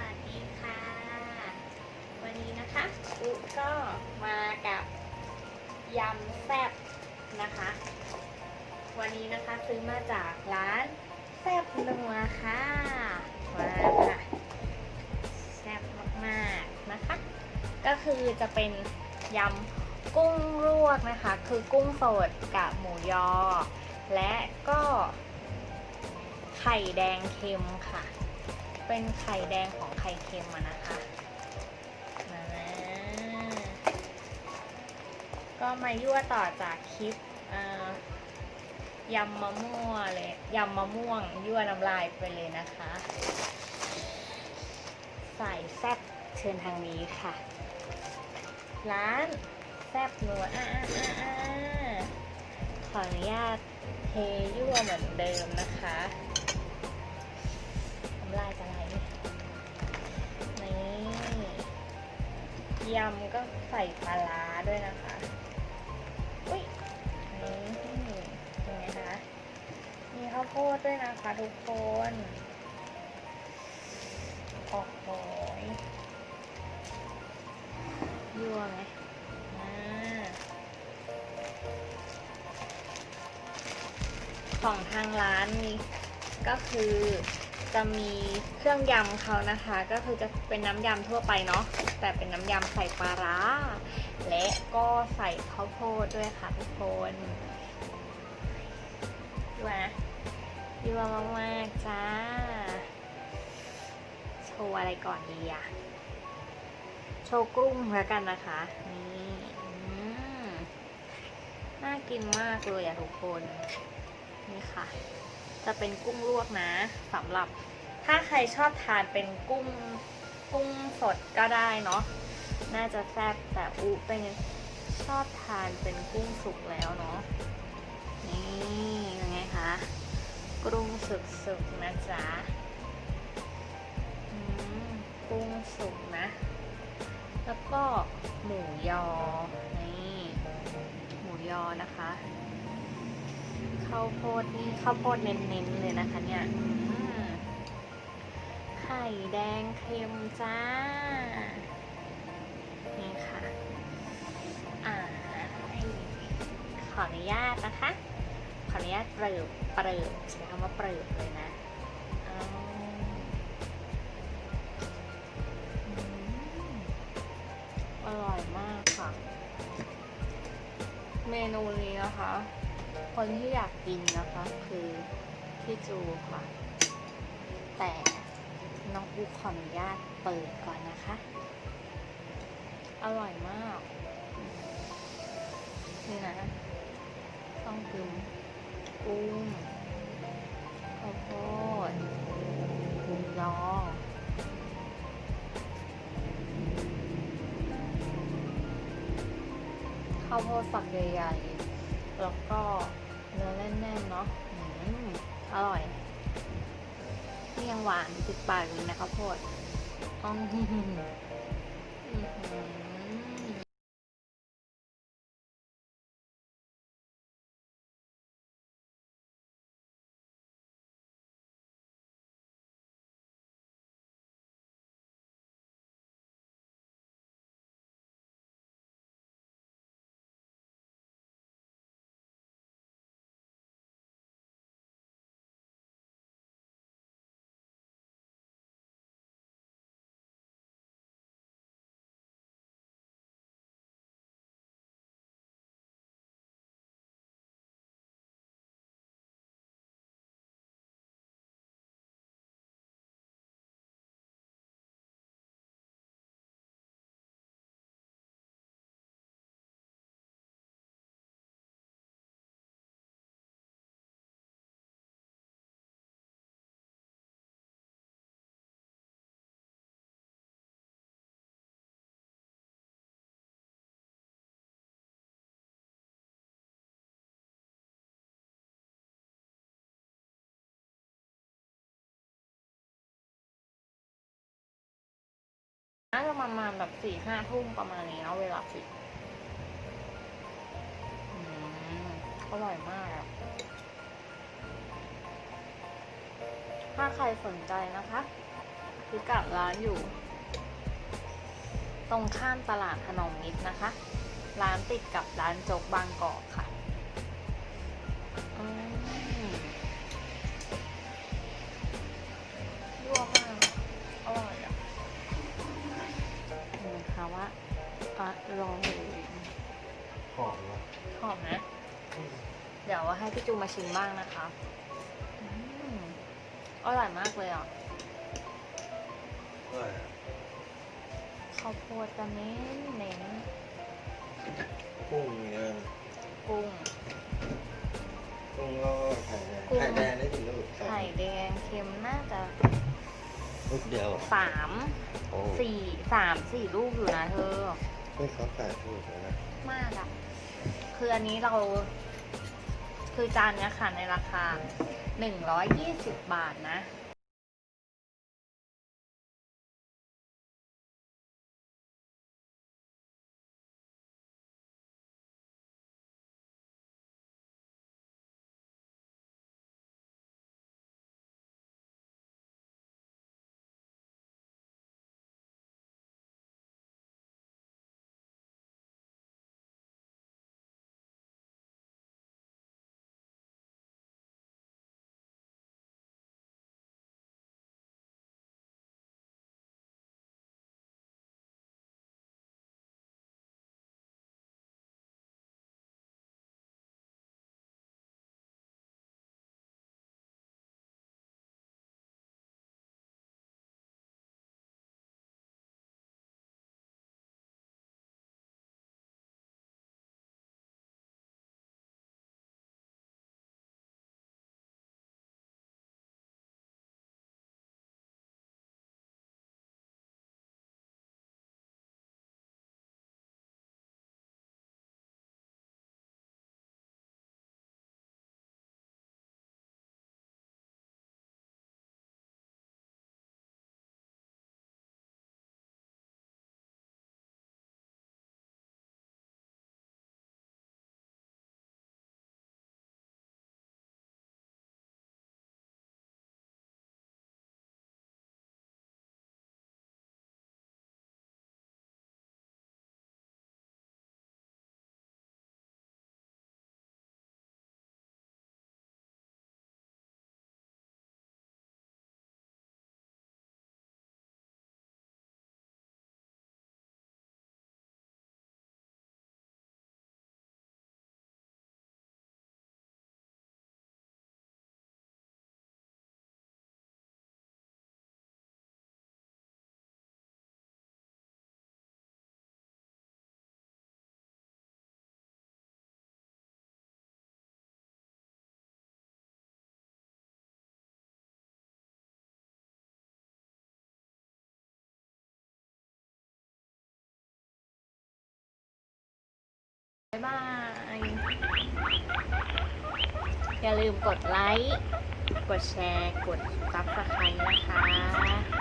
วัสดีค่ะ วันนี้นะคะอุก็มากับยำแซ่บนะคะ วันนี้นะคะซื้อมาจากร้านแซ่บนัวค่ะมาค่ะแซ่บมากๆนะคะ ก็คือจะเป็นยำกุ้งลวกนะคะ คือกุ้งสดกับหมูยอ และก็ไข่แดงเค็มค่ะ เป็นไข่แดงของไข่เค็มอะนะคะมาก็มายั่วต่อจากคลิปยำมะม่วงเลยยำมะม่วงยั่วน้ำลายไปเลยนะคะ ใส่แซ่บเชิญทางนี้ค่ะ ร้านแซ่บนัวอ่าอ่าอ่าขออนุญาตเทยั่วเหมือนเดิมนะคะ ยำก็ใส่ปลาร้าด้วยนะคะ อุ้ยนี่เป็นไงคะ มีข้าวโพดด้วยนะคะทุกคนโอ้โหยั่วไหมอ่าของทางร้านนี้ก็คือ จะมีเครื่องยำเขานะคะ ก็คือจะเป็นน้ำยำทั่วไปเนาะแต่เป็นน้ำยำใส่ปลาร้า และก็ใส่ข้าวโพดด้วยค่ะทุกคนยั่วนะยั่วมากๆจ้า โชว์อะไรก่อนดีอะโชว์กุ้งแล้วกันนะคะ นี่อืมน่ากินมากเลยอะทุกคน นี่ค่ะ จะเป็นกุ้งลวกนะสำหรับ ถ้าใครชอบทานเป็นกุ้งกุ้งสดก็ได้เนาะน่าจะแซ่บแต่อุเป็นชอบทานเป็นกุ้งสุกแล้วเนาะนี่ยังไงคะกุ้งสุกๆนะจ๊ะกุ้งสุกนะ แล้วก็หมูยอนี่ ข้าวโพดนี่ข้าวโพดเน้นๆเลยนะคะเนี่ยไข่แดงเค็มจ้า นี่ค่ะ อ่า ขออนุญาตนะคะ ขออนุญาตเปิบเปิบใช้คำว่าเปิบเลยนะอร่อยมากค่ะ เมนูนี้นะคะ คนที่อยากกินนะคะ คือพี่จูค่ะ แต่น้องอูขออนุญาตเปิดก่อนนะคะ อร่อยมาก นี่นะต้องกินกุ้งข้าวโพดหมูยอข้าวโพดฝักใหญ่ๆ แล้วก็เนื้อแน่นๆเนาะอืมอร่อยนี่ยังหวานติดปากอยู่นะข้าวโพดอืมอื้อหือ น่าจะประมาณแบบสี่ห้าทุ่มประมาณนี้เนาะเวลาปิดอืมอร่อยมากอะถ้าใครสนใจนะคะพิกัดร้านอยู่ ตรงข้ามตลาดถนมมิตรนะคะ ร้านติดกับร้านโจ๊กบางกอกค่ะ เห็นคะว่าอร่อยหอมวะหอมนะ เดี๋ยวให้พี่จูมาชิมบ้างนะคะอืมอร่อยมากเลยอะอร่อยอะข้าวโพดจะเน้นเน้นกุ้ง ลูกเดียวสามโอ้สี่สามสี่ลูกอยู่นะเธอ ไม่เขาขายถูกเลยนะ มากอะคืออันนี้เรา คือจานเนี้ยค่ะในราคาหนึ่งร้อยยี่สิบบาทนะ บาย อย่าลืมกดไลค์ กดแชร์ กดซับสไครต์นะคะ